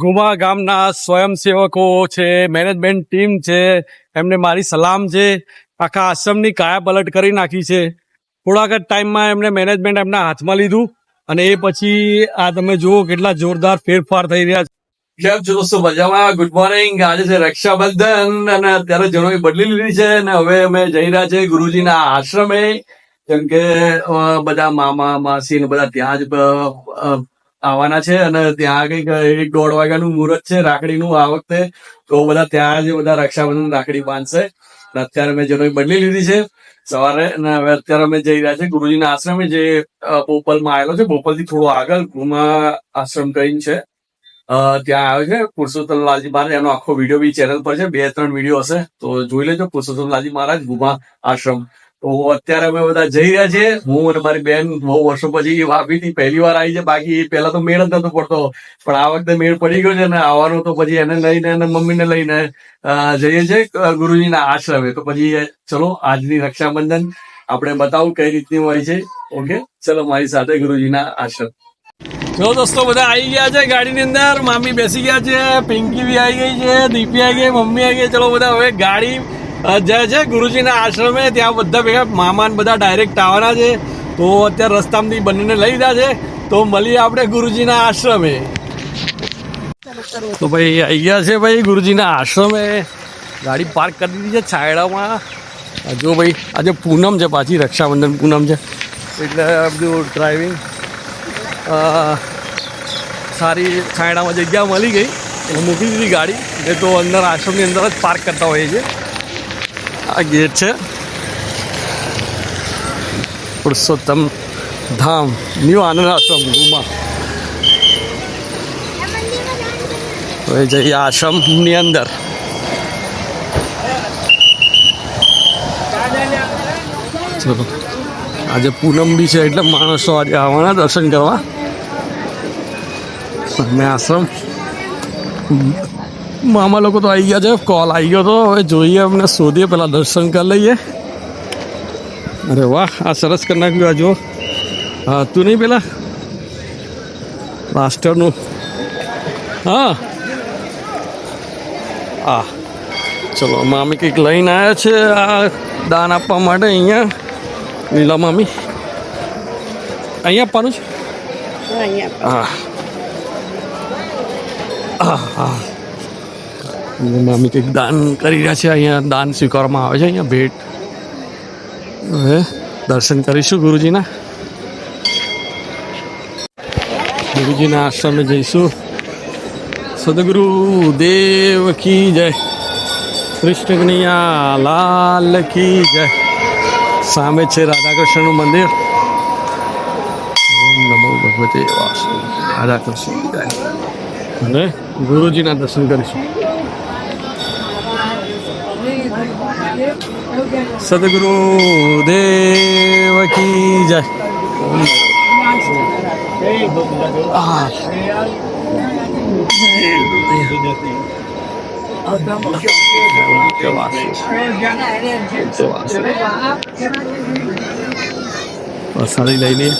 ઘુમા ગામના સ્વયંસેવકો છે મેનેજમેન્ટ ટીમ છે, એમને મારી સલામ છે, આખા આશ્રમની કાયા પલટ કરી નાખી છે. થોડાક જ ટાઈમમાં એમને મેનેજમેન્ટ એમના હાથમાં લીધું અને એ પછી આ તમે જુઓ કેટલા જોરદાર ફેરફાર થઈ રહ્યા છે. કેમ છો દોસ્તો? મજામાં? ગુડ મોર્નિંગ આજે છે રક્ષાબંધન અને અત્યારે જનોઈ બદલી લીધી છે અને હવે અમે જઈ રહ્યા છે ગુરુજીના આશ્રમે. કેમ કે બધા મામા, માસી ને બધા ત્યાં જ આવવાના છે અને ત્યાં કંઈક એક દોઢ વાગ્યાનું મુહૂર્ત છે, રાખડીનું આ વખતે. તો બધા ત્યાં જ બધા રક્ષાબંધન રાખડી બાંધશે. અત્યારે મેં જેનો બદલી લીધી છે સવારે. અને હવે અત્યારે અમે જઈ રહ્યા છે ગુરુજીના આશ્રમે, જે પોપલમાં આવેલો છે. પોપલથી થોડો આગળ ગુમા આશ્રમ કરીને છે. ત્યાં આવ્યો છે પુરુષોત્તમ લાલજી મહારાજ. એનો આખો વીડિયો બી ચેનલ પર છે. બે, ત્રણ વીડિયો હશે. તો જોઈ લેજો પુરુષોત્તમ લાલજી મહારાજ ગુમા આશ્રમ. તો અત્યારે અમે બધા જઈ રહ્યા છે હું અને મારી બેન બહુ વર્ષો પછી થી પહેલી વાર આવી છે. બાકી પહેલા તો મેળ જ નતો પડતો. પણ આ વખતે મેળ પડી ગયો છે ને આવવાનો તો પછી એને લઈને અને મમ્મીને લઈને જઈએ છીએ ગુરુજીના આશ્રમે. તો પછી ચલો, આજની રક્ષાબંધન આપણે બતાવું કઈ રીતની હોય છે. ઓકે? ચલો, મારી સાથે ગુરુજીના આશ્રમ. જો દોસ્તો, બધા આવી ગયા છે ગાડીની અંદર. મામી બેસી ગયા છે. પિંકી બી આવી ગઈ છે. દીપી આવી ગઈ, મમ્મી આવી ગઈ. ચલો, બધા હવે ગાડી જાય છે ગુરુજીના આશ્રમે. ત્યાં બધા ભેગા મામાન બધા ડાયરેક્ટ આવવાના છે. તો અત્યારે રસ્તામાંથી બંનેને લઈ લીધા છે. તો મળીએ આપણે ગુરુજીના આશ્રમે. તો ભાઈ આવી ગયા છે ભાઈ ગુરુજીના આશ્રમે. ગાડી પાર્ક કરી દીધી છે છાયડામાં. જો ભાઈ આજે પૂનમ છે પાછી, રક્ષાબંધન પૂનમ છે. એટલે બધું ડ્રાઇવિંગ સારી છાયડામાં જગ્યા મળી ગઈ. મૂકી દીધી ગાડી. એ તો અંદર આશ્રમની અંદર જ પાર્ક કરતા હોઈએ છીએ. આ ગેટ છે. પુરુષોત્તમ ધામ, ન્યુ આનંદ આશ્રમ, ગુમા. હવે જઈએ આશ્રમની અંદર. આજે પૂનમ બી છે એટલે માણસો આજે આવવાના દર્શન કરવા. અને આશ્રમ. મામા લોકો તો આવી ગયા છે. કોલ આવી ગયો તો. હવે જોઈએ અમને શોધીએ. પેલા દર્શન કરી લઈએ. અરે વાહ આ સરસ કરી નાખ્યું આ જો હા તું નહીં પેલા? માસ્ટરનું હા. આ ચલો મામી કંઈક લઈને આવ્યા છે આ દાન આપવા માટે અહીંયા. લીલા મામી. અહીંયા આપવાનું છે? હા. હા હા. અને મામી કંઈક દાન કરી રહ્યા છે અહીંયા દાન સ્વીકારવામાં આવે છે. અહીંયા ભેટ. હવે દર્શન કરીશું ગુરુજીના. ગુરુજીના આશ્રમે જઈશું. સદગુરુ દેવ કી જય. કૃષ્ણ કનૈયા લાલ કી જય. સામે છે રાધાકૃષ્ણનું મંદિર. નમો ભગવતે. રાધાકૃષ્ણ. અને ગુરુજીના દર્શન કરીશું. सदगुरु देव की जय और सारी लाइनें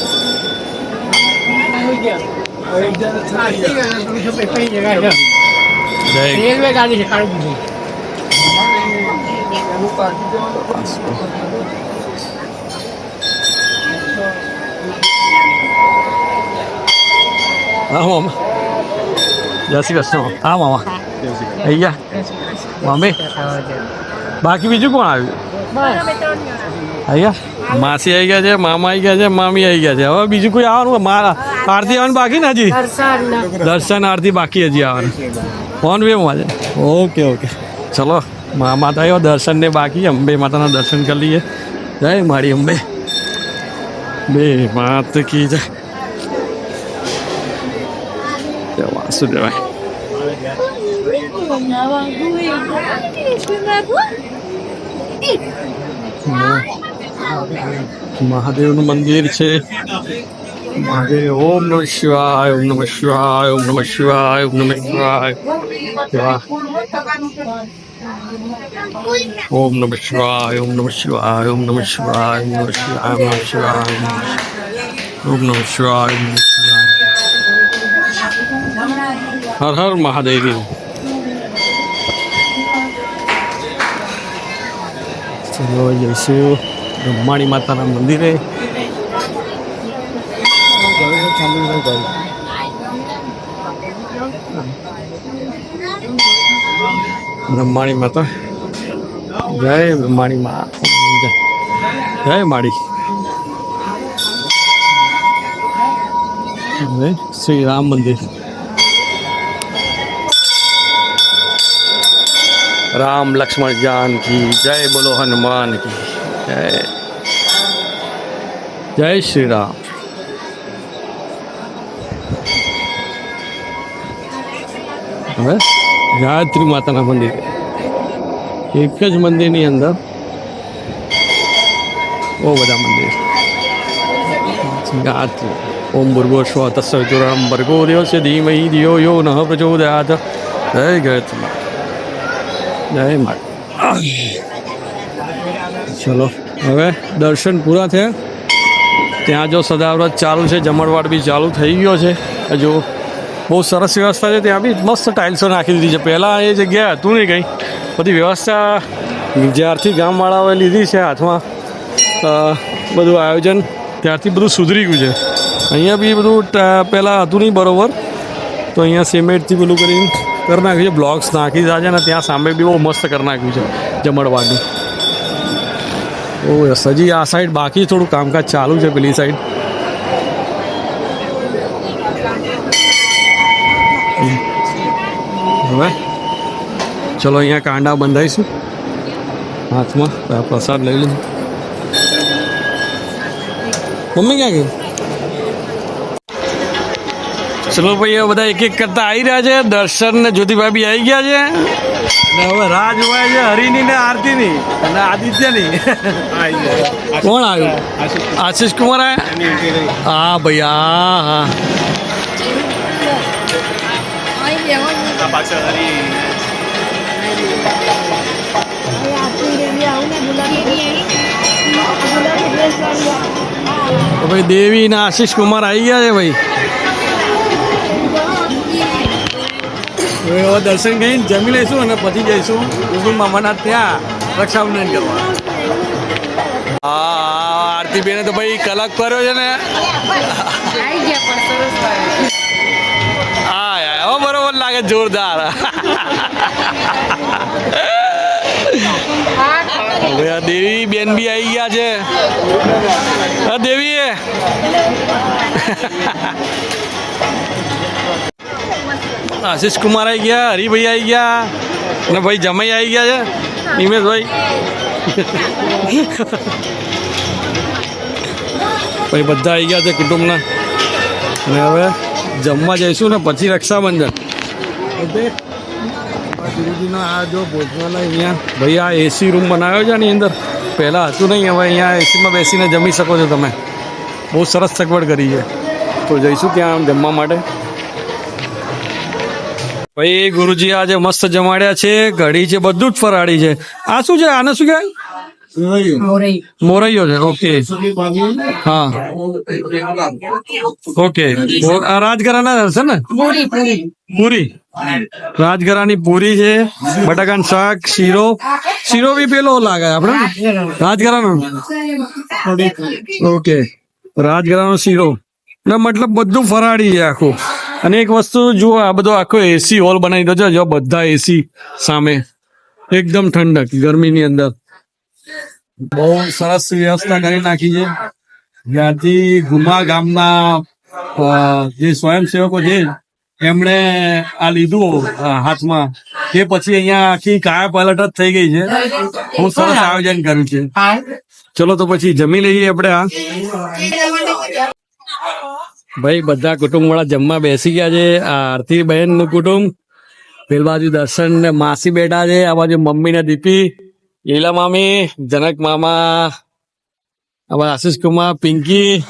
रेलवे गाड़ी से काट હા મામા જય શ્રી કૃષ્ણ હા મામા ગયા મમ્મી બાકી બીજું કોણ આવ્યું આવી ગયા માસી આવી ગયા છે મામા આવી ગયા છે મામી આવી ગયા છે હવે બીજું કોઈ આવવાનું મારા આરતી આવવાનું બાકી ને હજી દર્શન આરતી બાકી હજી આવવાનું ફોન વે માં છે ઓકે ઓકે ચલો મામા માતા એવા દર્શન ને બાકી, અંબે માતાના દર્શન કરી લઈએ. જય મારી અંબે. બે માત કી જય. વાસુ દેવાય મહાદેવનું મંદિર છે. મહાદેવ, ઓમ નમ શિવાય, ઓમ નમ શિવાય, ઓમ નમઃ શિવાય, ઓમ નમ શિવાય. ओम नमः शिवाय ओम नमः शिवाय ओम नमः शिवाय ओम नमः शिवाय ओम नमः शिवाय ओम नमः शिवाय ओम नमः शिवाय हर हर महादेवी ચલો જઈશું બ્રહ્માણી માતાના મંદિરે ચાલુ બ્રહ્માણી માતા. જય બ્રહ્માણી મા જય માળી શ્રી રામ મંદિર. રામ લક્ષ્મણ જાન કી, જય બોલો હનુમાન કી, જય. જય શ્રી રામ. હવે? ગાયત્રી માતાના મંદિર. એક જ મંદિરની અંદર બહુ બધા મંદિર. ગાયત્રી. ઓમ ભૂર્ગો સ્વ તસ્ય વિતુરામ ભર્ગો છે ધીમહી દિયો યો નઃ પ્રચોદયાત. જય ગાયત્રી માતા. જય માતા. ચલો, હવે દર્શન પૂરા થયા. ત્યાં જો સદાવ્રત ચાલુ છે, જમણવાડ બી ચાલુ થઈ ગયો છે. હજુ બહુ સરસ વ્યવસ્થા છે. ત્યાં બી મસ્ત ટાઇલ્સો નાખી દીધી છે. પહેલાં એ જગ્યા હતું નહીં કંઈ. બધી વ્યવસ્થા જ્યારથી ગામવાળાઓએ લીધી છે હાથમાં બધું આયોજન, ત્યારથી બધું સુધરી ગયું છે. અહીંયા બી બધું પહેલાં હતું નહીં બરોબર. તો અહીંયા સિમેન્ટથી પેલું કરીને કરી નાખ્યું છે. બ્લોક્સ નાખી દીધા છે અને ત્યાં સામે બી બહુ મસ્ત કરી નાખ્યું છે જમણવારનું. ઓ સજી આ સાઈડ બાકી થોડું કામકાજ ચાલુ છે પેલી સાઈડ હવે ચલો અહીંયા કાંડા બંધાઈશું. હાથમાં પ્રસાદ લઈ લઉં મમ્મી ક્યાં ગઈ? ચલો ભાઈ, હવે બધા એક એક કરતા આવી રહ્યા છે. દર્શન ને જ્યોતિભાઈ બી આવી ગયા છે. હવે રાહ જોવાય છે હરિની ને આરતીની અને આદિત્યની. કોણ આવ્યું? આશીષ કુમાર આવ્યા? હા, ભાઈ, હા હા. તો ભાઈ દેવી ને આશીષ કુમાર આવી ગયા છે ભાઈ. હવે દર્શન કરીને જમી લઈશું અને પછી જઈશું ગુગલ મામાના ત્યાં રક્ષાબંધન કરવા. હા આરતી બેને તો ભાઈ કલાક કર્યો છે ને હા યાર હવે બરોબર જોરદાર. દેવી બેન બી આવી ગયા છે. દેવી આશીષ કુમાર આવી ગયા, હરિભાઈ આવી ગયા અને ભાઈ જમાઈ આવી ગયા છે. નિમેશભાઈ. ભાઈ બધા આવી ગયા છે કુટુંબના. અને હવે જમવા જઈશું ને પછી રક્ષાબંધન. ગુરુજીનો આ જો ભોજનાલય અહીંયા, ભાઈ, આ એસી રૂમ બનાવ્યો છે આની અંદર. પહેલાં હતું નહીં, હવે અહીંયા એસીમાં બેસીને જમી શકો છો તમે. બહુ સરસ સગવડ કરી છે. તો જઈશું ત્યાં જમવા માટે. ભાઈ, ગુરુજી આજે મસ્ત જમાડ્યા છે. ઘડી છે, બધું જ ફરાળી છે. આ શું છે? આને શું કહેવાય? મોરૈયો છે ઓકે હા ઓકે આ રાજગરાના હશે ને પૂરી રાજગરાની પૂરી છે બટાકાનું શાક શીરો શીરો બી પેલો લાગે આપણે રાજગરાનો ઓકે રાજગરાનો શીરો એટલે મતલબ બધું ફરાળી છે આખું. અને એક વસ્તુ જુઓ આ બધો આખો એસી હોલ બનાવી દો છે જો બધા એસી સામે. એકદમ ઠંડક ગરમીની અંદર. બહુ સરસ વ્યવસ્થા કરી નાખી છે. જ્યાંથી ગુમા ગામના જે સ્વયંસેવકો છે, એમણે આ લીધું હાથમાં. તે પછી અહીંયા આખી કાયા પલટ જ થઈ ગઈ છે. બહુ સરસ આયોજન કર્યું છે. ચલો તો પછી જમી લઈએ આપણે આ. ભાઈ, બધા કુટુંબ વાળા જમવા બેસી ગયા છે. આ આરતી બહેનનું કુટુંબ પેલ બાજુ દર્શન ને માસી બેઠા છે. આ બાજુ મમ્મી ને દીપી. લીલા મામી જનક મામા અમારા આશીષ કુમાર પિંકી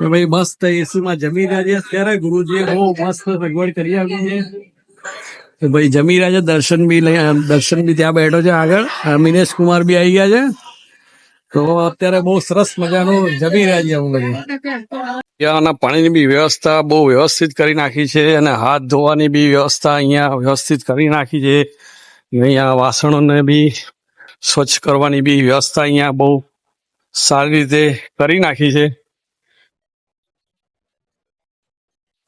ભાઈ મસ્ત એસીમાં જમી રહ્યા છે અત્યારે ગુરુજી બહુ મસ્ત સગવડ કરી આપી છે ભાઈ જમી રહ્યા છે દર્શન બી લઈ દર્શન બી ત્યાં બેઠો છે આગળ મિનેશ કુમાર બી આવી ગયા છે તો અત્યારે બહુ સરસ મજાનું જમી રહ્યા છે અમે બધું પાણીની બી વ્યવસ્થા બહુ વ્યવસ્થિત કરી નાખી છે અને હાથ ધોવાની બી વ્યવસ્થા અહીંયા વ્યવસ્થિત કરી નાખી છે અહીંયા વાસણોને બી સ્વચ્છ કરવાની બી વ્યવસ્થા અહીંયા બહુ સારી રીતે કરી નાખી છે.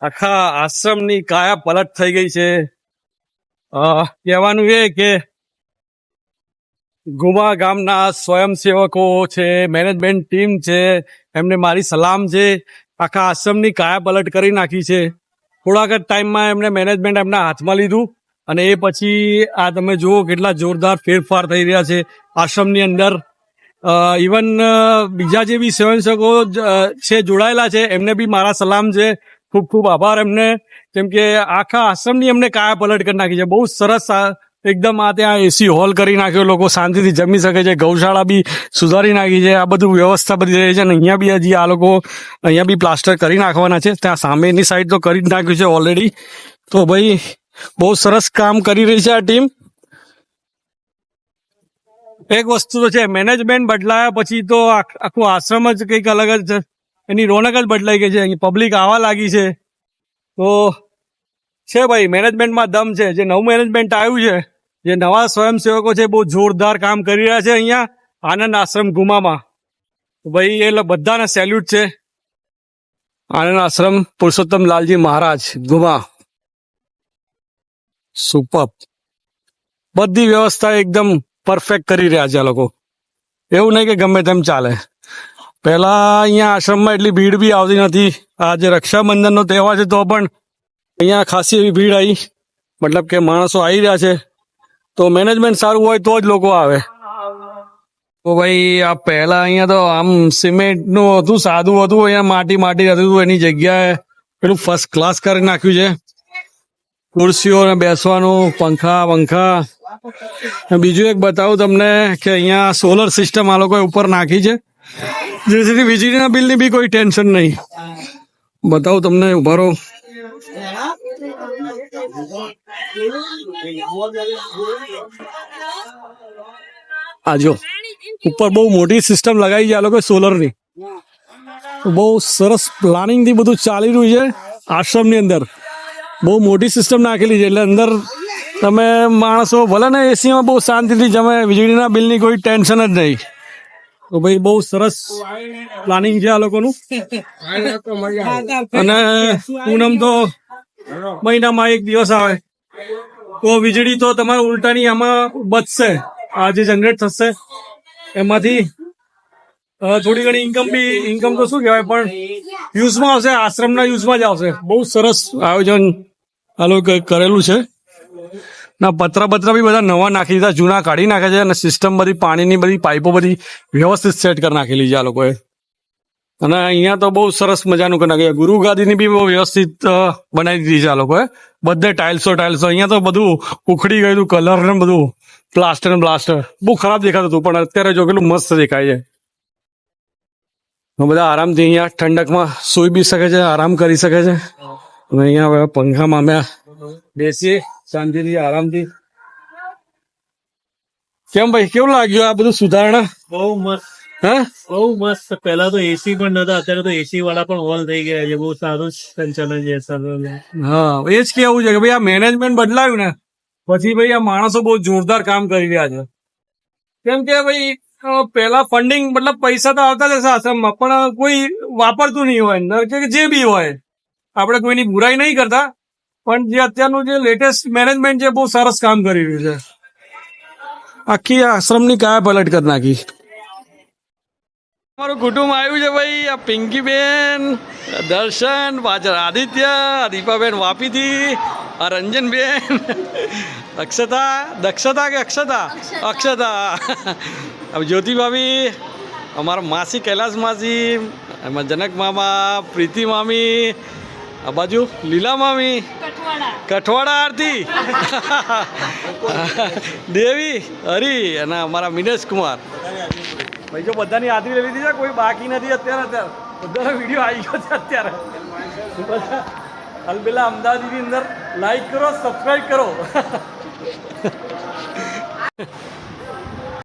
આખા આશ્રમની કાયા પલટ થઈ ગઈ છે. કહેવાનું એ કે ગુમા ગામના સ્વયંસેવકો છે, મેનેજમેન્ટ ટીમ છે, એમને મારી સલામ છે. આખા આશ્રમની કાયા પલટ કરી નાખી છે. થોડાક જ ટાઈમમાં એમને મેનેજમેન્ટ એમના હાથમાં લીધું. અને એ પછી આ તમે જુઓ કેટલા જોરદાર ફેરફાર થઈ રહ્યા છે. આશ્રમની અંદર ઇવન બીજા જે બી સ્વયંસેવકો છે, જોડાયેલા છે, એમને બી મારા સલામ છે. ખૂબ ખૂબ આભાર એમને. કેમ કે આખા આશ્રમની એમને કાયા પલટ કરી નાખી છે. બહુ સરસ એકદમ આ ત્યાં એસી હોલ કરી નાખ્યો. લોકો શાંતિથી જમી શકે છે. ગૌશાળા બી સુધારી નાખી છે. આ બધું વ્યવસ્થા બધી રહી છે અને અહીંયા બી હજી આ લોકો અહીંયા બી પ્લાસ્ટર કરી નાખવાના છે. ત્યાં સામેની સાઈડ તો કરી જ નાખ્યું છે ઓલરેડી તો ભાઈ બહુ સરસ કામ કરી રહી છે આ ટીમ. એક વસ્તુ તો છે મેનેજમેન્ટ બદલાયા પછી તો આખ- આશ્રમ જ કંઈક અલગ જ. એની રોનક જ બદલાઈ ગઈ છે, અહીં પબ્લિક આવવા લાગી છે. તો છે ભાઈ મેનેજમેન્ટમાં દમ છે. જે નવું મેનેજમેન્ટ આવ્યું છે, જે નવા સ્વયંસેવકો છે, બહુ જોરદાર કામ કરી રહ્યા છે અહીંયા, આનંદ આશ્રમ ગુમામાં. ભાઈ, એ બધાને સેલ્યુટ છે. આનંદ આશ્રમ પુરુષોત્તમ લાલજી મહારાજ ગુમા. સુપર. બધી વ્યવસ્થા એકદમ પરફેક્ટ કરી રહ્યા છે આ લોકો. એવું નહીં કે ગમે તેમ ચાલે. પહેલા અહીંયા આશ્રમમાં એટલી ભીડ બી આવતી નથી. આજે રક્ષાબંધનનો તહેવાર છે તો પણ અહીંયા ખાસી એવી ભીડ આવી. મતલબ કે માણસો આવી રહ્યા છે. તો મેનેજમેન્ટ સારું હોય તો જ લોકો આવે. તો ભાઈ, આ પહેલા અહીંયા તો આમ સિમેન્ટનું હતું, સાદું હતું, અહીંયા માટી માટી હતું, એની જગ્યાએ પેલું ફર્સ્ટ ક્લાસ કરી નાખ્યું છે. ખુરશીઓ બેસવાનું, પંખા પંખા બીજું એક બતાવું તમને કે અહીંયા સોલર સિસ્ટમ આ લોકોએ ઉપર નાખી છે. જેથી વીજળીના બિલની બી કોઈ ટેન્શન નહીં. બતાવું તમને ઉભારો આજો ઉપર બહુ મોટી સિસ્ટમ લગાવી છે આ લોકો સોલરની બહુ સરસ પ્લાનિંગથી બધું ચાલી રહ્યું છે આશ્રમની અંદર. બહુ મોટી સિસ્ટમ નાખેલી છે એટલે અંદર તમે માણસો ભલે ને એસીમાં બહુ શાંતિથી જમે, વીજળીના બિલની કોઈ ટેન્શન જ નહીં. તો ભાઈ બહુ સરસ પ્લાનિંગ છે આ લોકોનું. અને પૂનમ તો મહિનામાં એક દિવસ આવે. તો વીજળી તો તમારે ઉલટાની આમાં બચશે. આ જે જનરેટ થશે. એમાંથી થોડી ઘણી ઇન્કમ બી ઇન્કમ તો શું કહેવાય, પણ યુઝમાં આવશે, આશ્રમના યુઝમાં જ આવશે. બહુ સરસ આયોજન આ લોકોએ કરેલું છે? ના પતરા બતરા બી બધા નવા નાખી દીધા, જૂના કાઢી નાખે છે અને સિસ્ટમ બધી, પાણીની બધી પાઇપો બધી વ્યવસ્થિત સેટ કરી નાખેલી છે આ લોકોએ. અને અહીંયા તો બહુ સરસ મજાનું કરી નાખ્યું. ગુરુ ગાદીની બી બહુ વ્યવસ્થિત બનાવી દીધી છે આ લોકોએ. બધે ટાઇલ્સો ટાઇલ્સો અહીંયા તો બધું ઉખડી ગયું કલર ને બધું. પ્લાસ્ટર ને પ્લાસ્ટર બહુ ખરાબ દેખાતું હતું, પણ અત્યારે જો કેટલું મસ્ત દેખાય છે. બધા આરામથી અહીંયા ઠંડકમાં સૂઈ બી શકે છે, આરામ કરી શકે છે. અને અહીંયા હવે પંખામાં અમે બેસીએ શાંતિથી આરામથી. કેમ ભાઈ કેવું લાગ્યું આ બધું સુધારણા? બહુ મસ્ત. હા? બહુ મસ્ત. પેલા તો એસી પણ નતા અત્યારે તો એસી વાળા પણ હોલ થઈ ગયા છે. બહુ સારું સંચાલન છે સારું હા એ જ કેવું છે કે ભાઈ આ મેનેજમેન્ટ બદલાયું ને પછી ભાઈ આ માણસો બહુ જોરદાર કામ કરી રહ્યા છે. કેમ કે ભાઈ પેલા ફંડિંગ મતલબ પૈસા તો આવતા જ હશે આશ્રમમાં પણ કોઈ વાપરતું નહીં હોય અંદર કે જે બી હોય. આપણે કોઈની બુરાઈ નહીં કરતા, પણ જે અત્યારનું જે લેટેસ્ટ મેનેજમેન્ટ છે, બહુ સરસ કામ કરી રહ્યું છે. આખી આશ્રમની કાયા પલટ કરી નાખી. અમારું કુટુંબ આવ્યું છે ભાઈ, આ પિંકી બેન દર્શન, પાછળ આદિત્ય દીપાબેન વાપીથી, આ રંજનબેન, અક્ષતા, દક્ષતા કે અક્ષતા? અક્ષતા. હવે જ્યોતિ ભાભી અમારા માસી કૈલાસ માસી, એમાં જનક મામા, પ્રીતિ મામી આ બાજુ લીલા મામી. કઠવાડા. આરતી. દેવી હરી અને અમારા મિનેશ કુમાર. ભાઈ જો બધાની હાજરી લેવી દીધી કોઈ બાકી નથી અત્યારે અત્યારે. બધાનો વીડિયો આવી ગયો છે અત્યારે. અલબેલા અમદાવાદની અંદર લાઈક કરો સબસ્ક્રાઈબ કરો.